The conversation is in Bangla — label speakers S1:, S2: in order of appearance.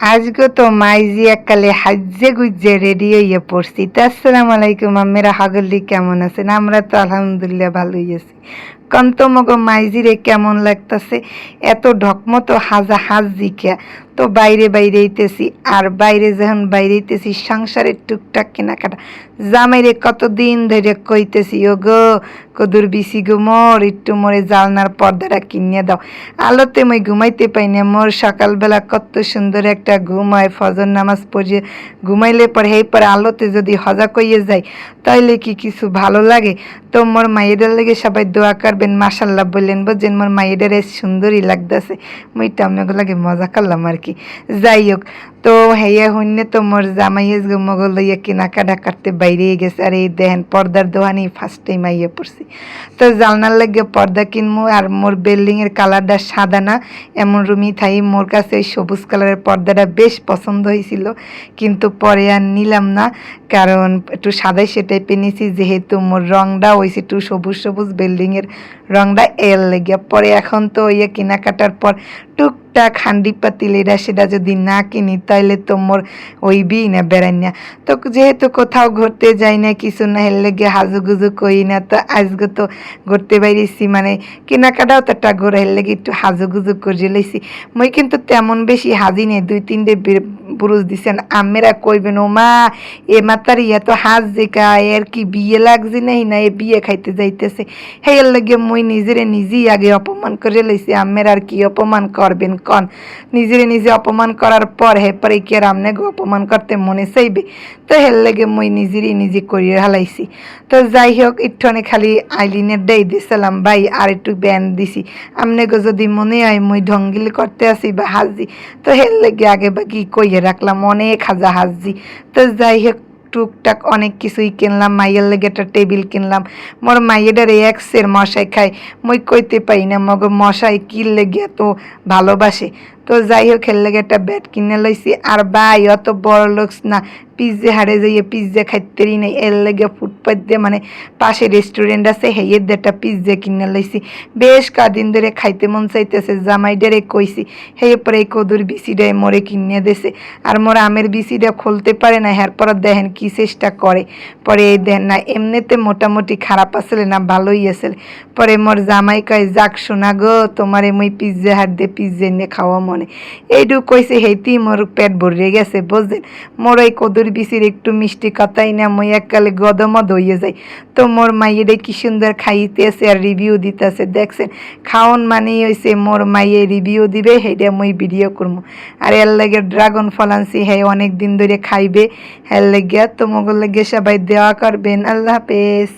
S1: আজকে তো মাইজি এককালে হাজ্জে গুজ্জে রেডি হইয়া পড়ছি। তো আসসালামু আলাইকুম আমেরা হাগল্লি কেমন আছেন? আমরা তো আলহামদুলিল্লাহ ভালোই আছি। কন্ত মগ মাইজিরে কেমন লাগতাছে? এত ঢকমত হাজা হাজি কে তো বাইরে বাইরে হইতেছি আর বাইরে যখন বাইরে হইতেছি সংসারের টুকটাক কেনাকাটা। জামাইরে কতদিন ধরে কইতেছি ও গো কদুর বিসি গো মোর, একটু মোরে জালনার পর্দাটা কিনিয়ে দাও। আলোতে মই ঘুমাইতে পাই না, মোর সকালবেলা কত সুন্দর একটা ঘুম হয়, ফজর নামাজ পড়িয়ে ঘুমাইলে পরে এই পরে আলোতে যদি হজা কইয়ে যায় তাইলে কি কিছু ভালো লাগে? তো মোর মাইয়েদের লেগে সবাই দোয়া করবেন মাসাল্লাহ বললেন, বুঝছেন, মোর মায়েরা সুন্দরই লাগতেছে। মুইটা আপনাকে লাগে মজা করলাম আর কি। যাই হোক তো হেয়া হইনে তো মোর জামাইয়েস গো মগল লইয়া কেনাকাটা কাটতে বাইরে গেছে। আর এই দেখেন পর্দার দোকানেই ফার্স্ট টাইম আইয়ে পড়ছি। তো জালনার লাগে পর্দা কিনবো আর মোর বিল্ডিং এর কালারটা সাদা না, এমন রুমি থাই। মোর কাছে ওই সবুজ কালারের পর্দাটা বেশ পছন্দ হয়েছিল কিন্তু পরে আর নিলাম না। কারণ একটু সাদাই সেটাই পেনেছি যেহেতু মোর রংটা হয়েছে একটু সবুজ সবুজ বিল্ডিং এর রংটা এর লেগে পরে এখন তো ইয়ে কেনাকাটার পর টুকটাক খান্ডি পাতিল এটা সেটা যদি না কিনি, তাইলে তো মোর ওইবি না বেড়াই না তো যেহেতু কোথাও ঘুরতে যাই না, কিছু না হের লেগে হাজুগুজু করি না, তো আজকে তো ঘুরতে বাইরেছি মানে কেনাকাটাও তো একটা ঘোরা, হের লেগে একটু হাজুগুজু করে লইছি। মই কিন্তু তেমন বেশি হাজি নেই, দুই তিনটে বুরুজ দিছেন আমেরা কইবেন, ও মা, এ মাতারি এত হাজ জেকা এর কি বিয়ে লাগছে নাই না, এ বিয়ে খাইতে যাইতেছে? হেয়ার লাগে মই নিজেরে নিজেই আগে অপমান করে লইছি আমের আর কি অপমান করবেন কন? নিজেরে নিজে অপমান করার পর হে পরে কি আর আমনে অপমান করতে মনে চাইবে? তো হের লাগে মই নিজেরই নিজে করিয়ে হালাইছি। তো যাই হোক একটুখানি খালি আইলিনের দেই দিছিলাম ভাই, আর একটু ব্যান দিছি। আমনে যদি মনে হয় মই ঢঙ্গিল করতে আসি বা হাজি, তো হের লেগে আগে বাকি কইয়ে রাখলাম অনেক হাজা হাজি তো যাই হোক টুকটাক অনেক কিছুই কিনলাম, মাইয়ের লেগে একটা টেবিল কিনলাম। মোর মাইয়েটার এক্সের মশাই খায়, মই কইতে পাই না, মগ মশাই কি লেগে এত ভালোবাসে। তো যাই হোক লেগে একটা ব্যাট কিনে লইছি। আর ভাই, অত বড় লোকস না পিজ্জা হারে যাইয়ে পিজ্জা খাইতেরই নেই। এর লেগে ফুটপাথ দিয়ে মানে পাশে রেস্টুরেন্ট আছে হেয়ের একটা পিজ্জা কিনে লইছি। বেশ কদিন ধরে খাইতে মন চাইতেছে জামাই জামাইডারে কইছি হে পরে এই কদুর বিসিডায় মোরে কিনে দেছে। আর মোর আমের বিসিটা খুলতে পারে না হ্যার পর দেখেন কি চেষ্টা করে। পরে এই দেন না, এমনিতে মোটামুটি খারাপ আসলে না, ভালোই আসলে। পরে মোর জামাই কয়, যাক শোনা গো, তোমারে মুই পিজ্জা হাট দিয়ে পিজ্জা নিয়ে খাওয়া মনে। এইটুকু কইছে হেইতেই মোর পেট ভরে গেছে বুঝলেন মোর এই কদুর বিসির একটু মিষ্টি কথাই না, মই এককালে গদমদ হইয়ে যাই। তো মোর মাইয়েরে কি সুন্দর খাইতেছে আর রিভিউ দিতেছে, দেখছেন? খাওন মানেই হয়েছে মোর মাইয়ে রিভিউ দিবে সেইটা মই ভিডিও করব আর এর লাগে ড্রাগন ফল আনছি হ্যাঁ অনেক দিন ধরে খাইবে। এর লাগে তো মগর লাগে সবাই দেওয়া করবেন। আল্লাহ হাফেজ।